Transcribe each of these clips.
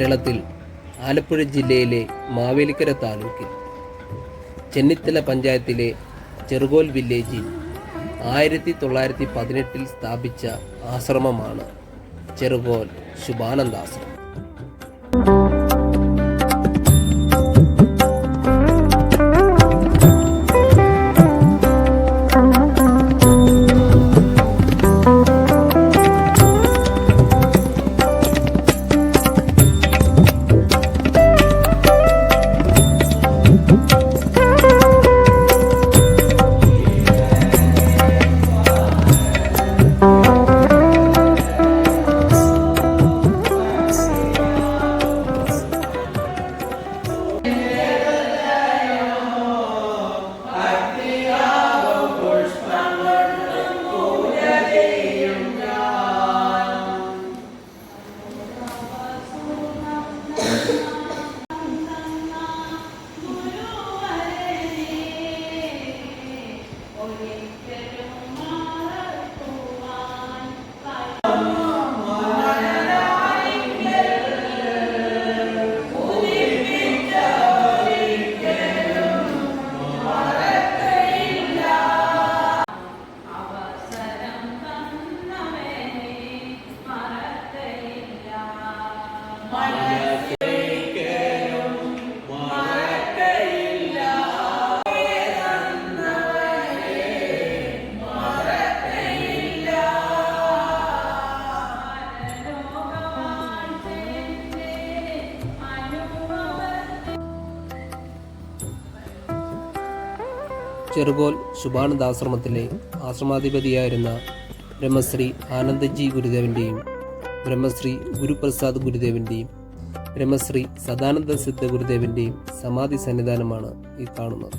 കേരളത്തിൽ ആലപ്പുഴ ജില്ലയിലെ മാവേലിക്കര താലൂക്കിൽ ചെന്നിത്തല പഞ്ചായത്തിലെ ചെറുകോൽ വില്ലേജിൽ ആയിരത്തി തൊള്ളായിരത്തി പതിനെട്ടിൽ സ്ഥാപിച്ച ആശ്രമമാണ് ചെറുകോൽ ശുഭാനന്ദാശ്രമം. ചെറുകോൽ ശുഭാനന്ദ ആശ്രമത്തിലെ ആശ്രമാധിപതിയായിരുന്ന ബ്രഹ്മശ്രീ ആനന്ദജി ഗുരുദേവന്റെയും ബ്രഹ്മശ്രീ ഗുരുപ്രസാദ് ഗുരുദേവന്റെയും ബ്രഹ്മശ്രീ സദാനന്ദ സിദ്ധ ഗുരുദേവന്റെയും സമാധി സന്നിധാനമാണ് ഈ കാണുന്നത്.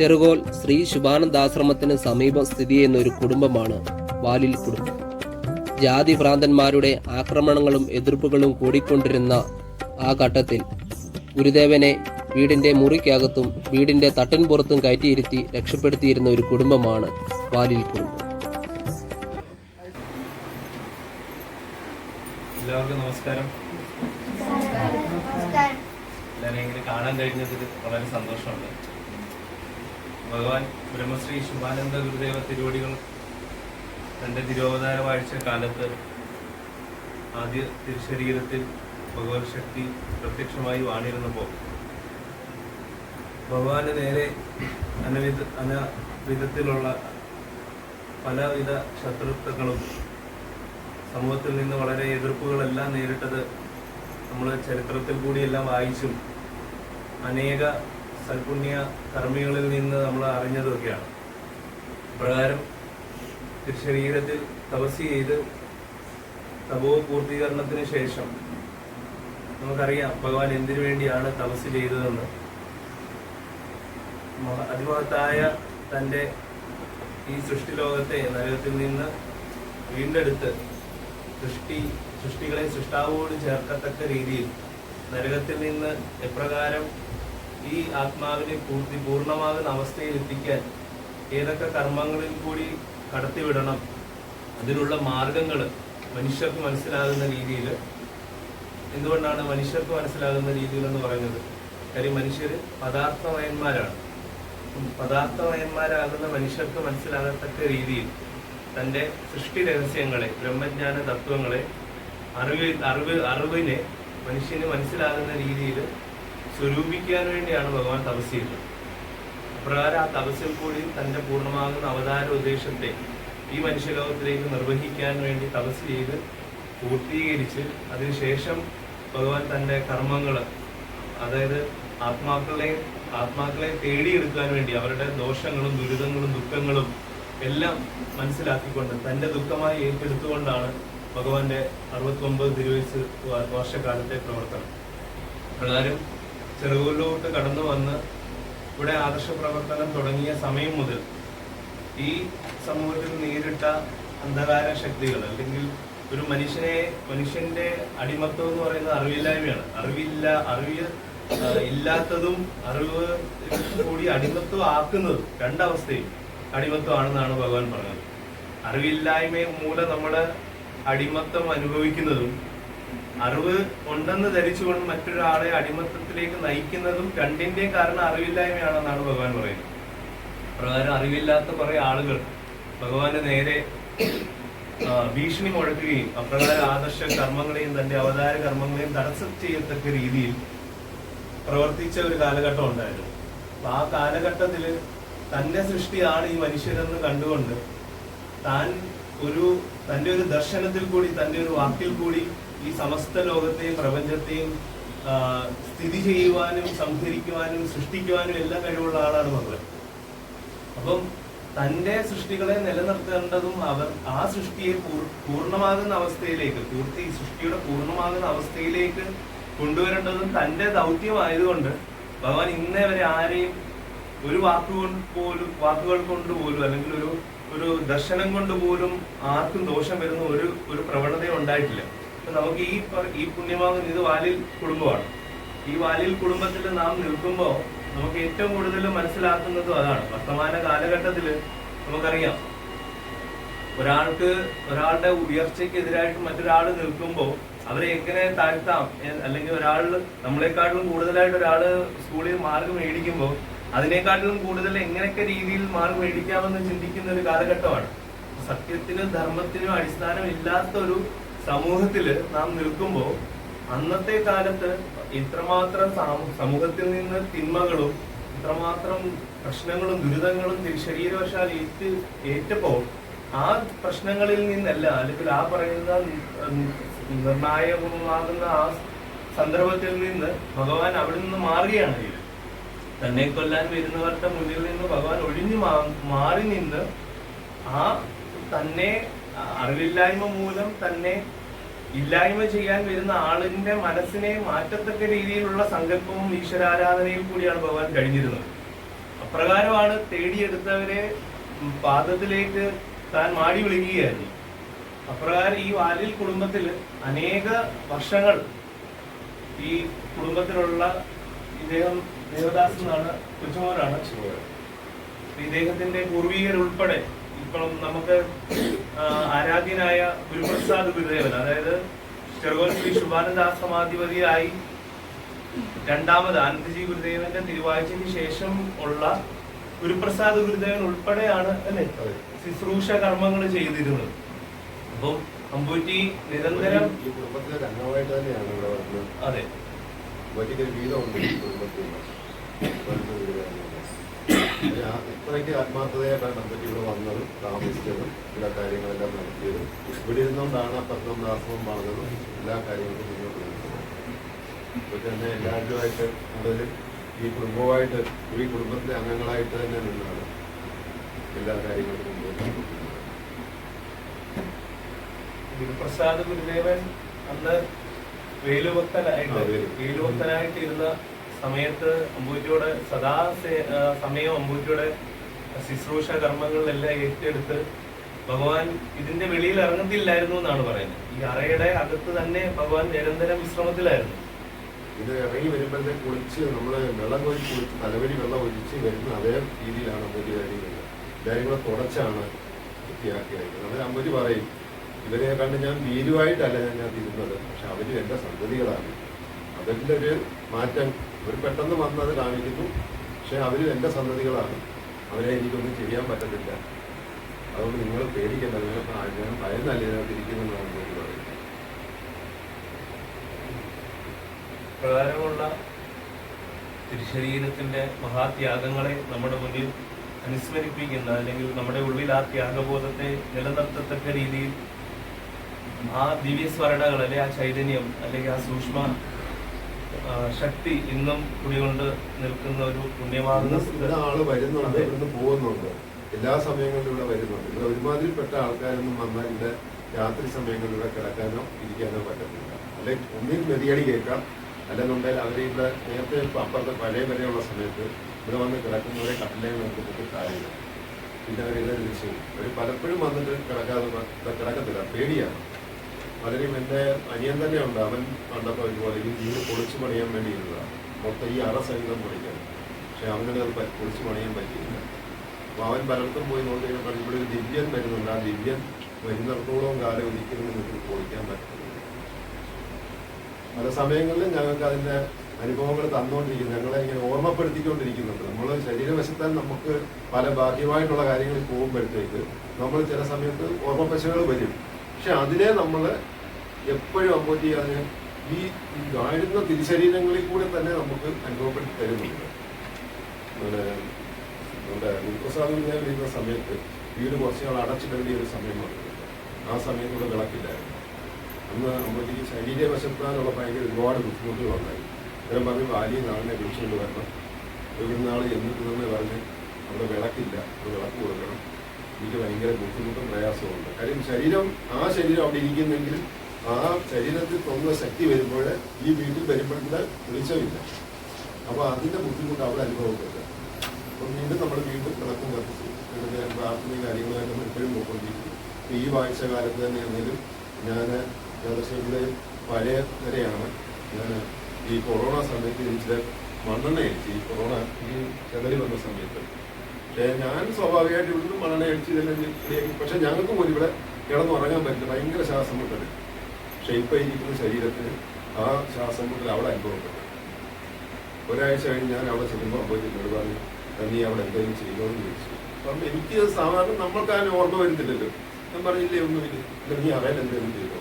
ചെറുകോൽ ശ്രീ ശുഭാനന്ദാശ്രമത്തിന് സമീപം സ്ഥിതി ചെയ്യുന്ന ഒരു കുടുംബമാണ് വാലിൽ കുടുംബം. ജാതി ഭ്രാന്തന്മാരുടെ ആക്രമണങ്ങളും എതിർപ്പുകളും കൂടിക്കൊണ്ടിരുന്ന ആ ഘട്ടത്തിൽ ഗുരുദേവനെ വീടിന്റെ മുറിക്കകത്തും വീടിന്റെ തട്ടിൻപുറത്തും കയറ്റിയിരുത്തി രക്ഷപ്പെടുത്തിയിരുന്ന ഒരു കുടുംബമാണ് വാലിൽ കുടുംബം. എല്ലാവർക്കും നമസ്കാരം. എല്ലാവരെയും ഇങ്ങനെ കാണാൻ കഴിഞ്ഞതിൽ വളരെ സന്തോഷമുണ്ട്. ഭഗവാൻ ബ്രഹ്മശ്രീ ശുഭാനന്ദ ഗുരുദേവ തിരുവടികൾ തന്റെ തിരുവതാര വാഴ്ച കാലത്ത് ആദ്യ തിരുശരീരത്തിൽ ഭഗവത് ശക്തി പ്രത്യക്ഷമായി വാണിരുന്നപ്പോൾ ഭഗവാന് നേരെ അനവിധ അനവിധത്തിലുള്ള പലവിധ ശത്രുത്വങ്ങളും സമൂഹത്തിൽ നിന്ന് വളരെ എതിർപ്പുകളെല്ലാം നേരിട്ടത് നമ്മൾ ചരിത്രത്തിൽ കൂടിയെല്ലാം വായിച്ചും അനേക സൽപുണ്യ കർമ്മികളിൽ നിന്ന് നമ്മൾ അറിഞ്ഞതൊക്കെയാണ്. പ്രകാരം ശരീരത്തിൽ തപസ് ചെയ്ത് തപോ പൂർത്തീകരണത്തിന് ശേഷം നമുക്കറിയാം ഭഗവാൻ എന്തിനു വേണ്ടിയാണ് തപസ് ചെയ്തതെന്ന്. മഹ- അതിമഹത്തായ തന്റെ ഈ സൃഷ്ടിലോകത്തെ നരകത്തിൽ നിന്ന് വീണ്ടെടുത്ത് സൃഷ്ടി സൃഷ്ടികളെ സൃഷ്ടാവോട് ചേർക്കത്തക്ക രീതിയിൽ നരകത്തിൽ നിന്ന് എപ്രകാരം ഈ ആത്മാവിനെ പൂർത്തി പൂർണമാകുന്ന അവസ്ഥയിൽ എത്തിക്കാൻ ഏതൊക്കെ കർമ്മങ്ങളിൽ കൂടി കടത്തിവിടണം? അതിനുള്ള മാർഗങ്ങൾ മനുഷ്യർക്ക് മനസ്സിലാകുന്ന രീതിയിൽ എന്തുകൊണ്ടാണ് മനുഷ്യർക്ക് മനസ്സിലാകുന്ന രീതിയിൽ എന്ന് പറയുന്നത്? കാര്യം മനുഷ്യർ പദാർത്ഥമയന്മാരാണ്. പദാർത്ഥമയന്മാരാകുന്ന മനുഷ്യർക്ക് മനസ്സിലാകത്തക്ക രീതിയിൽ തന്റെ സൃഷ്ടി രഹസ്യങ്ങളെ ബ്രഹ്മജ്ഞാന തത്വങ്ങളെ അറിവ് അറിവ് അറിവിനെ മനുഷ്യന് മനസ്സിലാകുന്ന രീതിയിൽ സ്വരൂപിക്കാൻ വേണ്ടിയാണ് ഭഗവാൻ തപസ് ചെയ്തത് അപ്രകാരം ആ തപസ്സിൽ കൂടി തന്റെ പൂർണമാകുന്ന അവതാര ഉദ്ദേശത്തെ ഈ മനുഷ്യലോകത്തിലേക്ക് നിർവഹിക്കാൻ വേണ്ടി തപസ് ചെയ്ത് പൂർത്തീകരിച്ച് അതിനുശേഷം ഭഗവാൻ തന്റെ കർമ്മങ്ങൾ അതായത് ആത്മാക്കളെ ആത്മാക്കളെ തേടിയെടുക്കാൻ വേണ്ടി അവരുടെ ദോഷങ്ങളും ദുരിതങ്ങളും ദുഃഖങ്ങളും എല്ലാം മനസ്സിലാക്കിക്കൊണ്ട് തന്റെ ദുഃഖമായി ഏറ്റെടുത്തുകൊണ്ടാണ് ഭഗവാന്റെ അറുപത്തി ഒമ്പത് തിരുവയസ് വർഷക്കാലത്തെ പ്രവർത്തനം. പ്രകാരം ചെറുകൊല്ലോട്ട് കടന്നു വന്ന് ഇവിടെ ആദർശ പ്രവർത്തനം തുടങ്ങിയ സമയം മുതൽ ഈ സമൂഹത്തിൽ നേരിട്ട അന്ധകാര ശക്തികൾ അല്ലെങ്കിൽ ഒരു മനുഷ്യനെ മനുഷ്യന്റെ അടിമത്വം എന്ന് പറയുന്നത് അറിവില്ലായ്മയാണ്. അറിവില്ല അറിവ് ഇല്ലാത്തതും അറിവ് കൂടി അടിമത്വം ആക്കുന്നതും രണ്ടവസ്ഥയും അടിമത്വമാണെന്നാണ് ഭഗവാൻ പറഞ്ഞത്. അറിവില്ലായ്മ മൂലം നമ്മുടെ അടിമത്വം അനുഭവിക്കുന്നതും അറിവ് ഉണ്ടെന്ന് ധരിച്ചുകൊണ്ട് മറ്റൊരാളെ അടിമത്തത്തിലേക്ക് നയിക്കുന്നതും രണ്ടിന്റെ കാരണം അറിവില്ലായ്മയാണെന്നാണ് ഭഗവാൻ പറയുന്നത്. പ്രകാരം അറിവില്ലാത്ത കുറെ ആളുകൾ ഭഗവാന്റെ നേരെ ഭീഷണി മുഴക്കുകയും അപ്രകാരം ആദർശ കർമ്മങ്ങളെയും തന്റെ അവതാര കർമ്മങ്ങളെയും തടസ്സം ചെയ്യത്തക്ക രീതിയിൽ പ്രവർത്തിച്ച ഒരു കാലഘട്ടം ഉണ്ടായിരുന്നു. അപ്പൊ ആ കാലഘട്ടത്തിൽ തന്റെ സൃഷ്ടിയാണ് ഈ മനുഷ്യരെന്ന് കണ്ടുകൊണ്ട് താൻ ഒരു തന്റെ ഒരു ദർശനത്തിൽ കൂടി തന്റെ ഒരു വാക്കിൽ കൂടി ഈ സമസ്ത ലോകത്തെയും പ്രപഞ്ചത്തെയും സ്ഥിതി ചെയ്യുവാനും സംഹരിക്കുവാനും സൃഷ്ടിക്കുവാനും എല്ലാം കഴിവുള്ള ആളാണ് മകൾ അപ്പം തന്റെ സൃഷ്ടികളെ നിലനിർത്തേണ്ടതും അവർ ആ സൃഷ്ടിയെ പൂർണമാകുന്ന അവസ്ഥയിലേക്ക് പൂർത്തി സൃഷ്ടിയുടെ പൂർണമാകുന്ന അവസ്ഥയിലേക്ക് കൊണ്ടുവരേണ്ടതും തന്റെ ദൗത്യമായതുകൊണ്ട് ഭഗവാൻ ഇന്നേ വരെ ആരെയും ഒരു വാക്കുകൊണ്ട് പോലും വാക്കുകൾ കൊണ്ട് പോലും അല്ലെങ്കിൽ ഒരു ഒരു ദർശനം കൊണ്ട് പോലും ആർക്കും ദോഷം വരുന്ന ഒരു ഒരു പ്രവണതയും ഉണ്ടായിട്ടില്ല. അപ്പൊ നമുക്ക് ഈ ഈ പുണ്യമാകുന്ന ഇത് വാലിൽ കുടുംബമാണ്. ഈ വാലിൽ കുടുംബത്തിൽ നാം നിൽക്കുമ്പോൾ നമുക്ക് ഏറ്റവും കൂടുതൽ മനസ്സിലാക്കുന്നതും അതാണ്. വർത്തമാന കാലഘട്ടത്തിൽ നമുക്കറിയാം. ഒരാൾക്ക് ഒരാളുടെ ഉയർച്ചയ്ക്കെതിരായിട്ട് മറ്റൊരാൾ നിൽക്കുമ്പോൾ അവരെ എങ്ങനെ താഴ്ത്താം? അല്ലെങ്കിൽ ഒരാൾ നമ്മളെക്കാട്ടിലും കൂടുതലായിട്ട് ഒരാൾ സ്കൂളിൽ മാർക്ക് മേടിക്കുമ്പോൾ അതിനേക്കാട്ടിലും കൂടുതൽ എങ്ങനെയൊക്കെ രീതിയിൽ മാർഗ് മേടിക്കാമെന്ന് ചിന്തിക്കുന്ന ഒരു കാലഘട്ടമാണ്. സത്യത്തിനും ധർമ്മത്തിനും അടിസ്ഥാനം ഇല്ലാത്ത ഒരു സമൂഹത്തിൽ നാം നിൽക്കുമ്പോൾ അന്നത്തെ കാലത്ത് ഇത്രമാത്രം സമൂഹത്തിൽ നിന്ന് തിന്മകളും ഇത്രമാത്രം പ്രശ്നങ്ങളും ദുരിതങ്ങളും ശരീരവശാൽ ഏറ്റ് ഏറ്റപ്പോൾ ആ പ്രശ്നങ്ങളിൽ നിന്നല്ല അല്ലെങ്കിൽ ആ പറയുന്ന നിർണായകമാകുന്ന ആ സന്ദർഭത്തിൽ നിന്ന് ഭഗവാൻ അവിടെ നിന്ന് മാറുകയാണ് തന്നെ കൊല്ലാൻ വരുന്നവരുടെ മുന്നിൽ നിന്ന് ഭഗവാൻ ഒഴിഞ്ഞു മാറി നിന്ന് ആ തന്നെ അറിവില്ലായ്മ മൂലം തന്നെ ഇല്ലായ്മ ചെയ്യാൻ വരുന്ന ആളിന്റെ മനസ്സിനെ മാറ്റത്തക്ക രീതിയിലുള്ള സങ്കല്പവും ഈശ്വരാരാധനയും കൂടിയാണ് ഭഗവാൻ കഴിഞ്ഞിരുന്നത്. അപ്രകാരമാണ് തേടിയെടുത്തവരെ പാദത്തിലേക്ക് താൻ മാടി വിളിക്കുകയായിരുന്നു. അപ്രകാരം ഈ വാലിൽ കുടുംബത്തിൽ അനേക വർഷങ്ങൾ ഈ കുടുംബത്തിലുള്ള ഇദ്ദേഹം ദേവദാസ് എന്നാണ് കൊച്ചുമോനാണ് ഇദ്ദേഹത്തിന്റെ പൂർവികരുൾപ്പെടെ ഇപ്പം നമുക്ക് ആരാധ്യനായ ഗുരുപ്രസാദ് ഗുരുദേവൻ അതായത് ചെറുകോൽ ശ്രീ ശുഭാനന്ദാശ്രമാധിപതിയായി രണ്ടാമത് ആനന്ദജി ഗുരുദേവന്റെ തിരുവാഴ്ചയ്ക്ക് ശേഷം ഉള്ള ഗുരുപ്രസാദ് ഗുരുദേവൻ ഉൾപ്പെടെയാണ് അല്ലെ? ശുശ്രൂഷ കർമ്മങ്ങൾ ചെയ്തിരുന്നത്. അപ്പം അമ്പൂറ്റി നിരന്തരം അതെ. കുടുംബത്തിൽ ഇത്രയ്ക്ക് ആത്മാർത്ഥതയായിട്ടാണ് അമ്പറ്റി ഇവിടെ വന്നതും താമസിച്ചതും എല്ലാ കാര്യങ്ങളെല്ലാം നടത്തിയതും ഇവിടെ ഇരുന്നുകൊണ്ടാണ് പത്തൊമ്പത് ആശ്രമം വളർന്നതും എല്ലാ കാര്യങ്ങളും മുന്നോട്ട് വരുന്നത് ഇപ്പോൾ തന്നെ എല്ലാവരുമായിട്ട് കൂടുതൽ ഈ കുടുംബമായിട്ട് ഈ കുടുംബത്തിലെ അംഗങ്ങളായിട്ട് തന്നെ നിന്നാണ് എല്ലാ കാര്യങ്ങളും മുന്നോട്ട് ഗുരുപ്രസാദ് ഗുരുദേവൻ അന്ന് വേലുഭക്തനായിട്ട്. ഇരുന്ന സമയത്ത് അമ്പൂറ്റിയോട് സദാ സമയം അമ്പൂറ്റിയുടെ ശുശ്രൂഷ കർമ്മങ്ങളിലെല്ലാം ഏറ്റെടുത്ത് ഭഗവാൻ ഇതിന്റെ വെളിയിൽ ഇറങ്ങത്തില്ലായിരുന്നു എന്നാണ് പറയുന്നത്. ഈ അറയുടെ അകത്ത് തന്നെ ഭഗവാൻ നിരന്തരം വിശ്രമത്തിലായിരുന്നു. ഇത് ഇറങ്ങി വരുമ്പോഴത്തെ കുളിച്ച് നമ്മൾ വെള്ളം കോരി കുളിച്ച് തലവരി വെള്ളം ഒഴിച്ച് വരുന്ന അതേ രീതിയിലാണ് അമ്പൂരി കാര്യങ്ങൾ എല്ലാവരും കൂടെ തുടച്ചാണ് വൃത്തിയാക്കി അയക്കുന്നത് അന്നേരം അമ്പൂരി പറയും ഇവരെ കണ്ട് ഞാൻ ഭീരുവായിട്ടല്ല ഞാൻ ഇരുന്നത്. പക്ഷെ അവർ എന്റെ സന്തതികളാണ്. അവരുടെ ഒരു മാറ്റം? ഒരു പെട്ടെന്ന് വന്നത് കാണിക്കുന്നു. പക്ഷേ അവരും എന്റെ സന്തതികളാണ്. അവരെ എനിക്കൊന്നും ചെയ്യാൻ പറ്റത്തില്ല. അതുകൊണ്ട് നിങ്ങൾ പേടിക്കണ്ട. നിങ്ങൾ ഞാൻ ഭയന്നല്ല ഇതിനകത്ത് പറയുന്നത് പ്രകാരമുള്ള തിരുശരീരത്തിന്റെ മഹാത്യാഗങ്ങളെ നമ്മുടെ മുന്നിൽ അനുസ്മരിപ്പിക്കുന്ന അല്ലെങ്കിൽ നമ്മുടെ ഉള്ളിൽ ആ ത്യാഗബോധത്തെ നിലനിർത്തത്തക്ക രീതിയിൽ ആ ദിവ്യസ്മരണകൾ അല്ലെങ്കിൽ ആ ചൈതന്യം അല്ലെങ്കിൽ ആ സൂക്ഷ്മ ശക്തി ഇന്നും കുടികൊണ്ട് നിൽക്കുന്ന ഒരു പുണ്യമാകുന്ന ആൾ വരുന്നുണ്ട് ഇവിടുന്ന് പോകുന്നുണ്ട്. എല്ലാ സമയങ്ങളിലും ഇവിടെ വരുന്നുണ്ട്. ഇവിടെ ഒരുമാതിരിപ്പെട്ട ആൾക്കാരൊന്നും വന്നാൽ ഇവിടെ രാത്രി സമയങ്ങളിൽ ഇവിടെ കിടക്കാനോ ഇരിക്കാനോ പറ്റത്തില്ല. അല്ലെ? ഒന്നിൽ മെതിയടി കേൾക്കാം. അല്ലെന്നുണ്ടെങ്കിൽ അവർ ഇവിടെ നേരത്തെ ഇപ്പൊ അപ്പുറത്തെ പഴയ വരെയുള്ള സമയത്ത് ഇവിടെ വന്ന് കിടക്കുന്നവരെ കട്ടിലേ നോക്കിയിട്ട് കാര്യമില്ല പിന്നെ അവരെല്ലാം തിരിച്ചു അവർ പലപ്പോഴും വന്നിട്ട് കിടക്കാതെ കിടക്കത്തില്ല. പേടിയാണ്. പലരും എന്റെ അനിയൻ തന്നെ ഉണ്ട് അവൻ കണ്ടപ്പോൾ ഇതുപോലെ ഈ വീട് പൊളിച്ചു പണിയാൻ വേണ്ടി ഇരുന്നതാണ് മൊത്തം ഈ അറ സഹിതം പൊളിക്കാൻ. പക്ഷെ അവനത് പൊളിച്ചു പണിയാൻ പറ്റിയില്ല. അപ്പോൾ അവൻ പലർക്കും പോയി നോക്കി കഴിഞ്ഞപ്പോൾ ഇവിടെ ഒരു ദിവ്യൻ വരുന്നുണ്ട്. ആ ദിവ്യൻ വരുന്നിടത്തോളം കാലം ഒരിക്കലും നിങ്ങൾക്ക് പൊളിക്കാൻ പറ്റില്ല. പല സമയങ്ങളിൽ ഞങ്ങൾക്ക് അതിന്റെ അനുഭവങ്ങൾ തന്നുകൊണ്ടിരിക്കുന്നു. ഞങ്ങളെ ഇങ്ങനെ ഓർമ്മപ്പെടുത്തിക്കൊണ്ടിരിക്കുന്നുണ്ട്. നമ്മൾ ശരീരവശത്താൽ നമുക്ക് പല ബാഹ്യമായിട്ടുള്ള കാര്യങ്ങളിൽ പോകുമ്പോഴത്തേക്ക് നമ്മൾ ചില സമയത്ത് ഓർമ്മപ്പശകൾ വരും. പക്ഷെ അതിനെ നമ്മൾ എപ്പോഴും അവോയ്ഡ് ചെയ്യാതെ ഈ വാഴുന്ന തിരിശരീരങ്ങളിൽ കൂടെ തന്നെ നമുക്ക് അനുഭവപ്പെട്ട് തരുന്നുണ്ട്. നമ്മുടെ ഗുരുപ്രസാദം ഞാൻ വരുന്ന സമയത്ത് വീട് കുറച്ച് നാൾ അടച്ചിടേണ്ടിയ ഒരു സമയം വന്നിട്ടുണ്ട്. ആ സമയത്തുള്ള വിളക്കില്ലായിരുന്നു. അന്ന് അമ്പോറ്റിക്ക് ശരീരവശത്താനുള്ള ഭയങ്കര ഒരുപാട് ബുദ്ധിമുട്ടുകൾ ഉണ്ടായി അന്നേരം പറഞ്ഞ് ഭാര്യയും നാളിനെ വിളിച്ചുകൊണ്ട് വരണം. ഒരു നാൾ എന്നിട്ട് തന്നെ പറഞ്ഞ് അവിടെ വിളക്കില്ല. വിളക്ക് കൊടുക്കണം. എനിക്ക് ഭയങ്കര ബുദ്ധിമുട്ടും പ്രയാസമുണ്ട് കാര്യം ശരീരം ആ ശരീരം അവിടെ ഇരിക്കുന്നെങ്കിൽ ആ ശരീരത്തിൽ തോന്നുന്ന ശക്തി വരുമ്പോൾ ഈ വീട്ടിൽ വരുമ്പോഴത്തെ വെളിച്ചമില്ല. അപ്പോൾ അതിന്റെ ബുദ്ധിമുട്ട് അവിടെ അനുഭവപ്പെടുക അപ്പം വീണ്ടും നമ്മൾ വീണ്ടും കിടക്കും കത്തിച്ചു പ്രാർത്ഥനയും നമ്മൾ ഇപ്പോഴും പോയിക്കൊണ്ടിരിക്കും ഈ വാഴ്ച കാലത്ത് തന്നെ ആണെങ്കിലും ഞാൻ ജ്യോതിഷയുടെ പഴയ വരെയാണ് ഞാൻ ഈ കൊറോണ സമയത്ത് എനിക്ക് മണ്ണെണ്ണ അടിച്ച് ഈ കൊറോണ ഈ ചെതറി വന്ന സമയത്ത്. ഞാൻ സ്വാഭാവികമായിട്ട് ഇവിടുന്ന് മണ്ണെണ്ണ അടിച്ച് ഇതെല്ലാം പക്ഷെ ഞങ്ങൾക്ക് പോലും ഇവിടെ കിടന്നുറങ്ങാൻ പറ്റില്ല. ഭയങ്കര ശ്വാസം മുട്ടൽ ഇരിക്കുന്ന ശരീരത്തിന് ആ ശ്വാസം മുട്ടൽ അവിടെ അനുഭവപ്പെട്ടു. ഒരാഴ്ച കഴിഞ്ഞ് ഞാൻ അവിടെ ചെല്ലുമ്പോൾ അമ്പതി എന്നോട് പറഞ്ഞു നീ അവിടെ എന്തെങ്കിലും ചെയ്തോന്ന് ചോദിച്ചു. അപ്പം എനിക്ക് സാധാരണ നമ്മൾക്ക് അതിന് ഓർമ്മ വരുന്നില്ലല്ലോ. ഞാൻ പറഞ്ഞില്ലേ ഒന്നുമില്ല നീ അറിയാൻ എന്തെങ്കിലും ചെയ്തോ?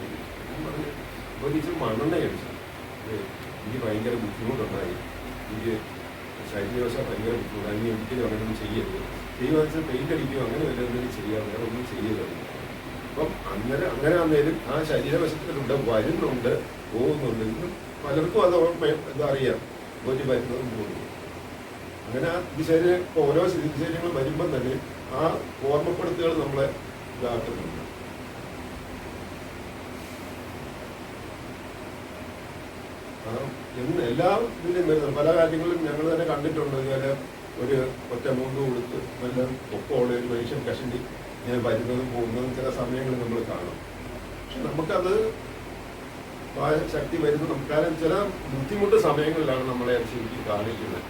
ഞാൻ പറഞ്ഞു അപ്പോൾ ടീച്ചർ മണ്ണെണ്ണ ഏ, എനിക്ക് ഭയങ്കര ബുദ്ധിമുട്ടുണ്ടായി. എനിക്ക് ഭയങ്കര ബുദ്ധിമുട്ടായി ഇനി ഒരിക്കലും അങ്ങനെയൊന്നും ചെയ്യരുത്. ചെയ്യുക പെയിന്റ് അടിക്കുകയോ അങ്ങനെ വല്ല എന്തെങ്കിലും ചെയ്യാം വേറെ ഒന്നും ചെയ്യരുത്. അപ്പം അങ്ങനെ അങ്ങനെ ആണെങ്കിലും ആ ശരീരവശത്തിലുണ്ട് വരുന്നുണ്ട് പോകുന്നുണ്ട്. ഇന്ന് പലർക്കും അത് എന്താ ഇതറിയാം ഒരു വരുന്നതും പോകുന്നു അങ്ങനെ ആ ദിശേന ഓരോ ദിശേനങ്ങൾ വരുമ്പം തന്നെ ആ ഓർമ്മപ്പെടുത്തുകൾ നമ്മളെ ഇതാക്കുന്നുണ്ട്. ആ എന്ന് എല്ലാ ഇതിലും വരുന്നത് പല കാര്യങ്ങളും ഞങ്ങൾ തന്നെ കണ്ടിട്ടുണ്ട്. ഇതുപോലെ ഒരു ഒറ്റ മുണ്ട് കൊടുത്ത് നല്ല ഒപ്പമുള്ള ഒരു മനുഷ്യൻ കഷണ്ടി ഇങ്ങനെ വരുന്നതും പോകുന്നതും ചില സമയങ്ങളിൽ നമ്മൾ കാണും. പക്ഷെ നമുക്കത് ശക്തി വരുന്ന. നമുക്ക് കാരണം ചില ബുദ്ധിമുട്ട് സമയങ്ങളിലാണ് നമ്മളെ അത് ശരിക്കും കാണിക്കുന്നത്.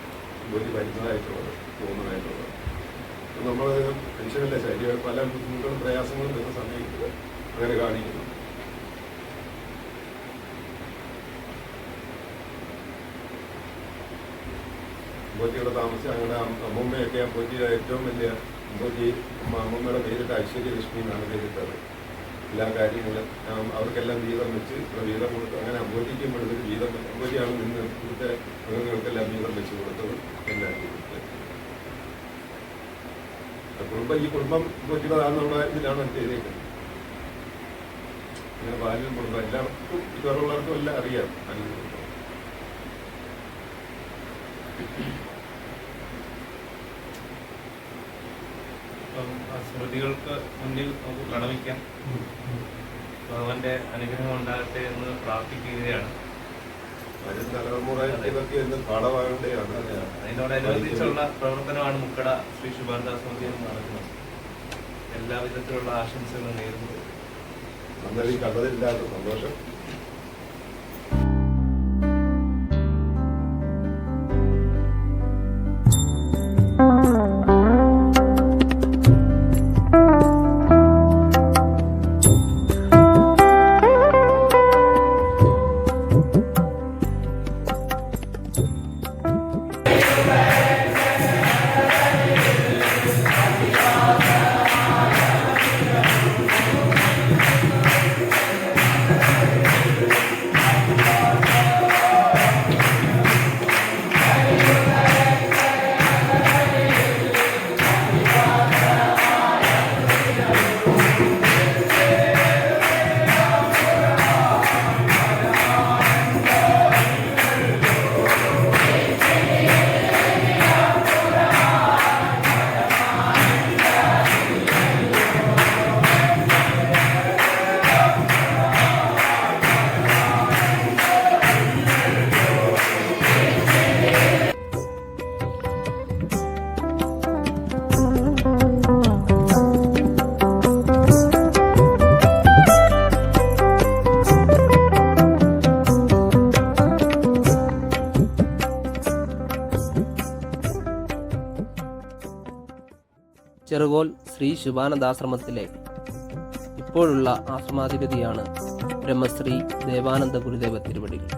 ജോലി വരുന്നതായിട്ടുള്ളത് പോകുന്നതായിട്ടുള്ളത്. നമ്മൾ മനുഷ്യരുടെ ശരീരം പല ബുദ്ധിമുട്ടുകളും പ്രയാസങ്ങളും വരുന്ന സമയത്ത് അങ്ങനെ കാണിക്കുന്നു. അമ്പോറ്റിയുടെ താമസിച്ച് ഞങ്ങളുടെ അമ്മൂമ്മയൊക്കെ അമ്പോറ്റിയുടെ ഏറ്റവും വലിയ അമ്മ അമ്മൂമ്മയുടെ പേരിട്ട് ഐശ്വര്യലക്ഷ്മി എന്നാണ് പേരിട്ടത്. എല്ലാ കാര്യങ്ങളും അവർക്കെല്ലാം വീതം വെച്ച് വീതം കൊടുത്തു അങ്ങനെ അമ്പോറ്റിക്കും എടുത്തിട്ട് വീതം അമ്പോജിയാണ് നിന്ന് ഇവിടുത്തെ മൃഗങ്ങൾക്കെല്ലാം വീതം വെച്ച് കൊടുത്തത് എല്ലാം കുടുംബം ഈ കുടുംബം അമ്പോറ്റിയുടേതാണെന്നുള്ള ഇതിലാണ് ചെയ്തേക്കുന്നത് അങ്ങനെ ബാല്യം കുടുംബം എല്ലാവർക്കും ഇതുവരെയുള്ളവർക്കും എല്ലാം അറിയാം ബാല്യം കുടുംബം അപ്പം ആ സ്മൃതികൾക്ക് മുന്നിൽ നമുക്ക് പ്രണമിക്കാം. ഭഗവാന്റെ അനുഗ്രഹം ഉണ്ടാകട്ടെ എന്ന് പ്രാർത്ഥിക്കുകയാണ്. വരും തലമുറ ഇതൊക്കെ എന്ന് പാഠമാകേണ്ടതാണ് അതിനോടനുബന്ധിച്ചുള്ള പ്രവർത്തനമാണ് മുക്കട ശ്രീ ശുഭാനന്ദാസ് മന്ദിരം നടക്കുന്നത് എല്ലാ വിധത്തിലുള്ള ആശംസകളും നേരുന്നു. അന്നേരം കണ്ടതില്ലാത്ത സന്തോഷം ും. ചെറുകോൽ ശ്രീ ശുഭാനന്ദാശ്രമത്തിലെ ഇപ്പോഴുള്ള ആശ്രമാധിപതിയാണ് Brahmashri Devananda Gurudeva തിരുവടികൾ.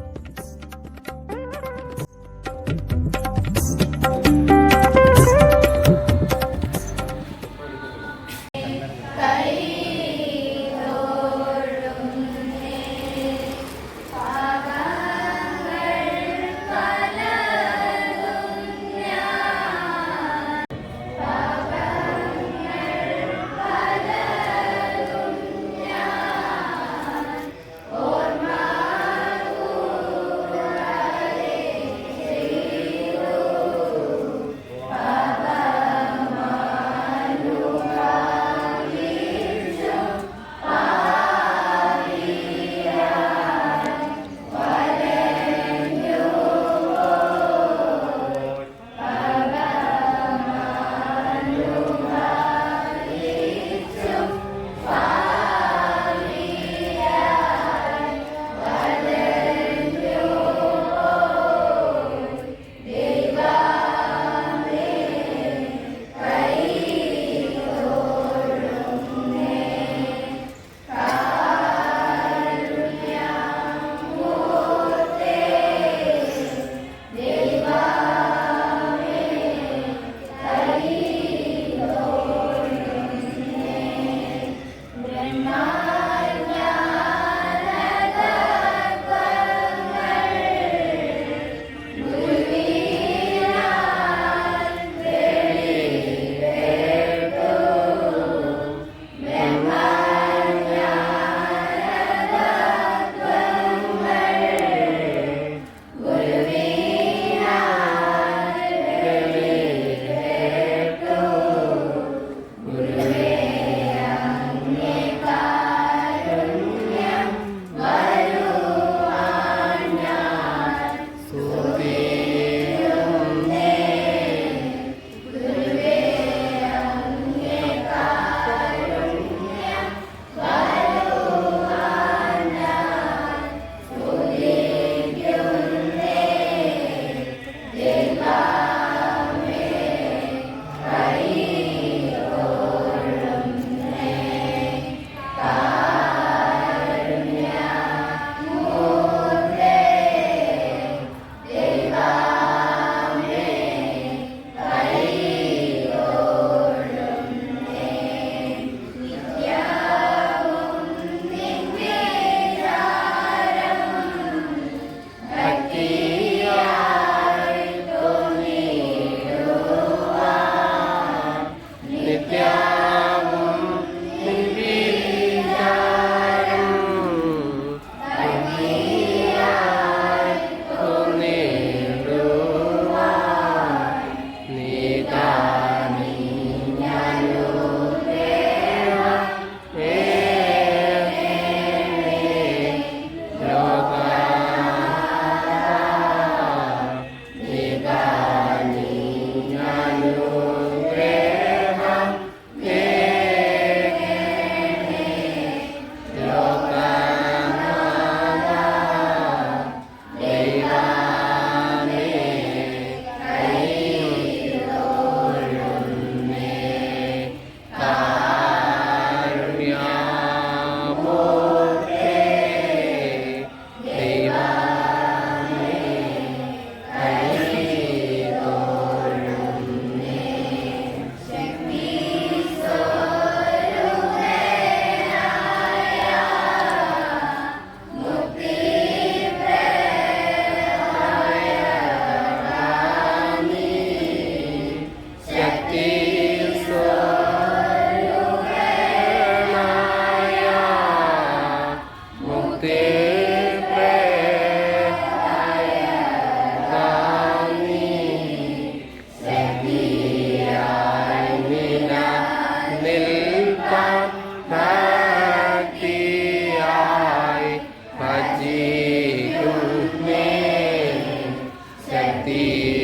ติ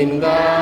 in God.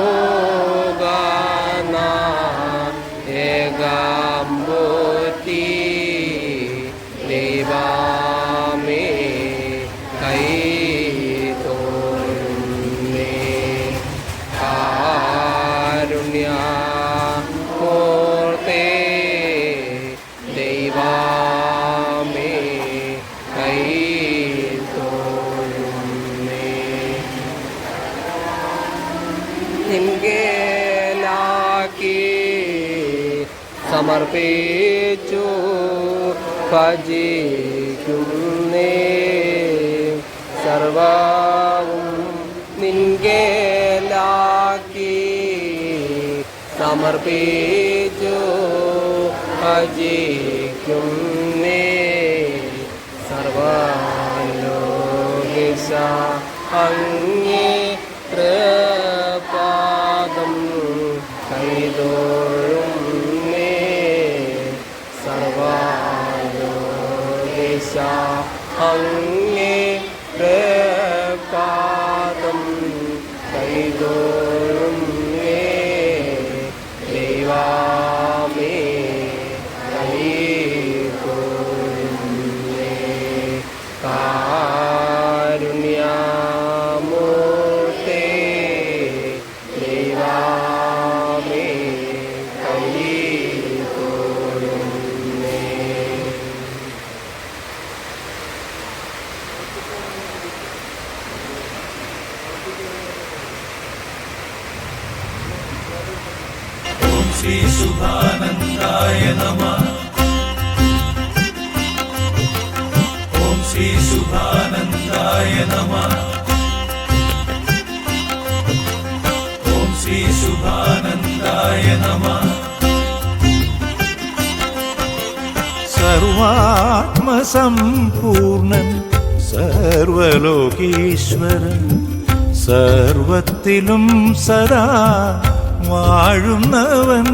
Oh. സമർപ്പിച്ചു ഭജിക്കുന്നേ. സർവവും നിൻകേലാക്കി സമർപ്പിച്ചു ഭജിക്കുന്നേ. സർവാലോകിസ അങ്ങേ പ്രപാദം കൈതോഴും നേ സർവാലോകിസ അങ്ങേ പ്രപാദം കൈതോഴും ശുഭാനന്ദായ നമ. ഓം ശ്രീ ശുഭാനന്ദായ നമ. ഓം ശ്രീ ശുഭാനന്ദായ നമ. സർവാത്മസമ്പൂർണൻ സർവലോകീശ്വരൻ സർവത്തിലും സദാ വാഴുന്നവൻ.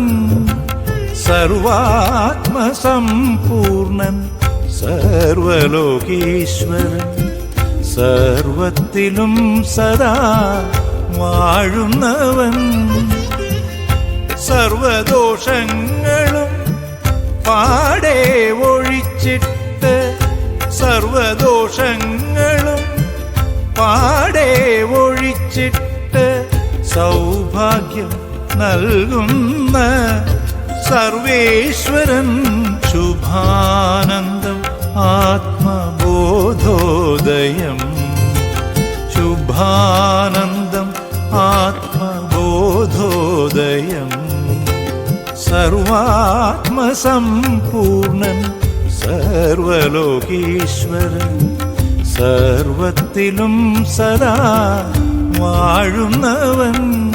സർവാത്മസമ്പൂർണൻ സർവലോകീശ്വരൻ. സർവത്തിലും സദാ വാഴുന്നവൻ. സർവദോഷങ്ങളും പാടെ ഒഴിച്ചിട്ട് സർവദോഷങ്ങളും പാടെ ഒഴിച്ചിട്ട് സൗഭാഗ്യം നൽകുന്ന സർവേശ്വരൻ ശുഭാനന്ദം ആത്മബോധോദയം. ശുഭാനന്ദം ആത്മബോധോദയം. സർവാത്മസമ്പൂർണൻ സർവലോകീശ്വരൻ. സർവത്തിലും സദാ വാഴുന്നവൻ